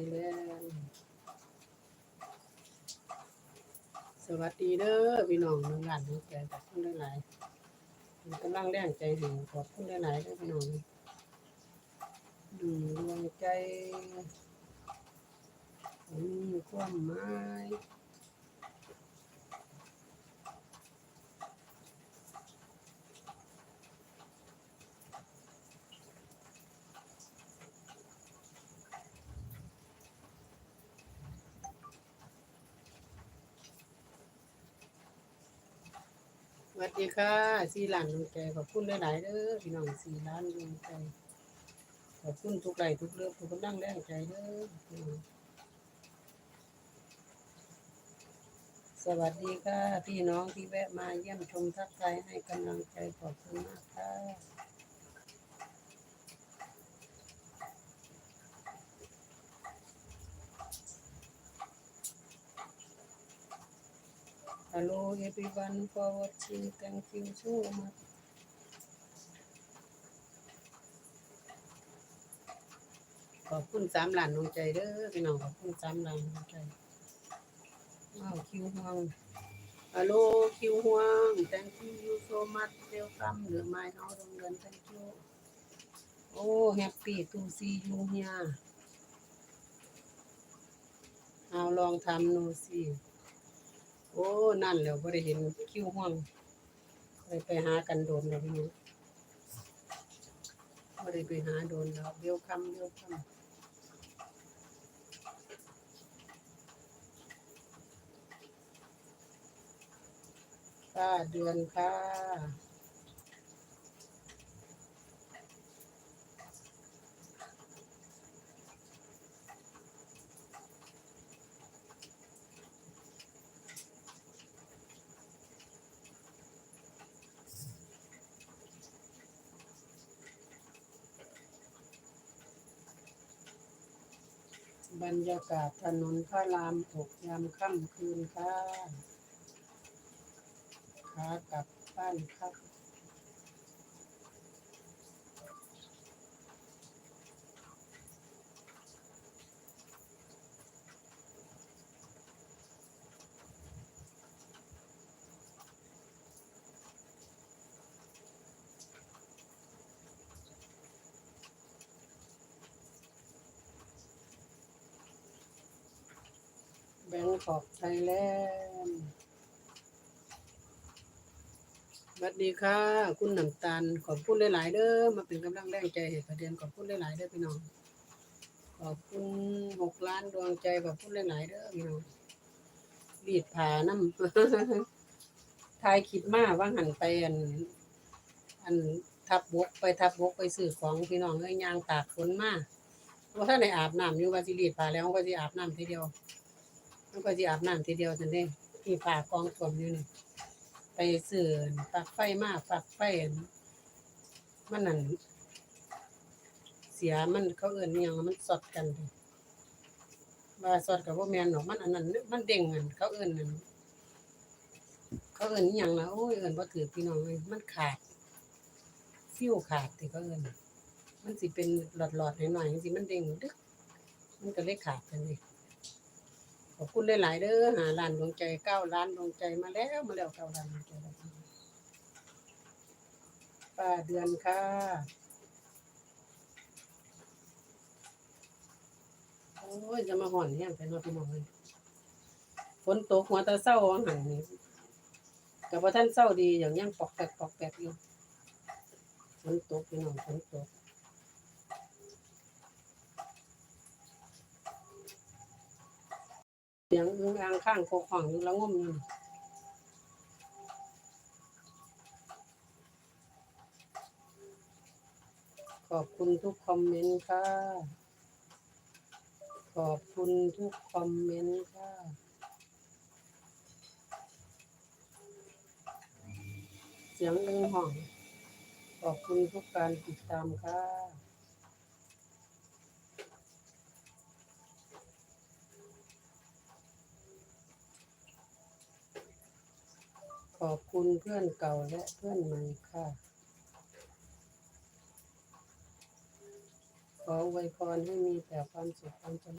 ยแลนด์สวัสดีเด้อพี่น้องน้องหลานน้องแก่ขอบคุณหลายๆกำลังแรงใจให้ขอบคุณหลายๆด้อพี่น้องดูดวงใจมีความหมาย วัสดีค่ะสีหลานดวงใจขอบคุณหลายๆเด้อพี่น้องสีหล้านดวงใจขอบคุณทุกไลทุกเรื่องทุกกำลังแรงใจเด้อสวัสดีค่ะพี่น้องที่แวะมาเยี่ยมชมทักทายให้กำลังใจขอบคุณมากค่ะ ฮัลโหล everyone for watching thank you so much ขอบคุณสามล้านดวงใจเด้อพี่น้องขอบคุณสามล้านดวงใจว้าวคิวห่วงฮัลโหลคิวห่วง thank you so much welcome เหลือไม้เฮาโรงเรียน thank you โอ้ happy to see you here เอาลองทำดูสิโอ้นั่นแล้วบ่ได้เห็นคิวห่วงไปไปหากันโดนแล้วพี่น้องบ่ได้ไปหาโดนแล้วเวลคัมเวคัมค่ะเดือนค่ะ บรรยากาศถนนพระรามหกยามค่ำคืนค่ะขากลับบ้านครับง กอกไทยแลนด์สวัสดีค่ะ คุณน้ำตาลขอบคุณหลาย ๆ เด้อมาเป็นกำลังแรงใจให้ประเด็นขอบคุณหลาย ๆ เด้อพี่น้องขอบคุณหกล้านดวงใจขอบคุณหลาย ๆ เด้อพี่น้องรีดผ่าน้ำทายคิดมากว่าหันไปอัน อันทับบกไปทับบกไปซื้อของพี่น้องเอ้ยยางตากฝนมากว่าถ้าได้อาบน้ำอยู่ว่าสิรีดผ่าแล้วก็สิอาบน้ำทีเดียว มันก็สิอาบน้ำทีเดียวจังเด้ที่ผ่ากองท่วมอยู่นี่ไปซื้อฝักไฟมากฝักไฟอันมันนั่นเสียมันเขาเอิ้นอิหยังมันสอดกันเด้ว่าสอดกับบ่แม่นหรอกมันอันนั้นมันเด้งอันเขาเอิ้นนั่นเขาเอิ้นอิหยังละโอ้ยเอิ้นบ่ถือพี่น้องเอ้ยมันขาดฟิวขาดที่เขาเอิ้นมันสิเป็นหลอดๆหน่อยๆจังซี่มันเด้งดึกมันก็เลยขาดจังซี่ ขอบคุณหลาย ๆเด้อหาล้านดวงใจเก้าล้านดวงใจมาแล้วมาแล้วเก้าล้านดวงใจป้าเดือนค่ะโอ้ยจะมาห่อนแห้งไปนอนพี่น้องเลยฝนตกหัวตาเศร้าวังหันนี่กับว่าท่านเศร้าดีอย่างยังปอกแปกปอกแปกอยู่ฝนตกพี่น้องฝนตก เสียงอึ้งอ่างข้างโคกห้องอยู่แล้วงมอยู่นี่ขอบคุณทุกคอมเมนต์ค่ะ ขอบคุณทุกคอมเมนต์ค่ะเสียงอึ้งห้อง ขอบคุณทุกการติดตามค่ะ ขอบคุณเพื่อนเก่าและเพื่อนใหม่ค่ะ ขออวยพรให้มีแต่ความสุขความเจริญ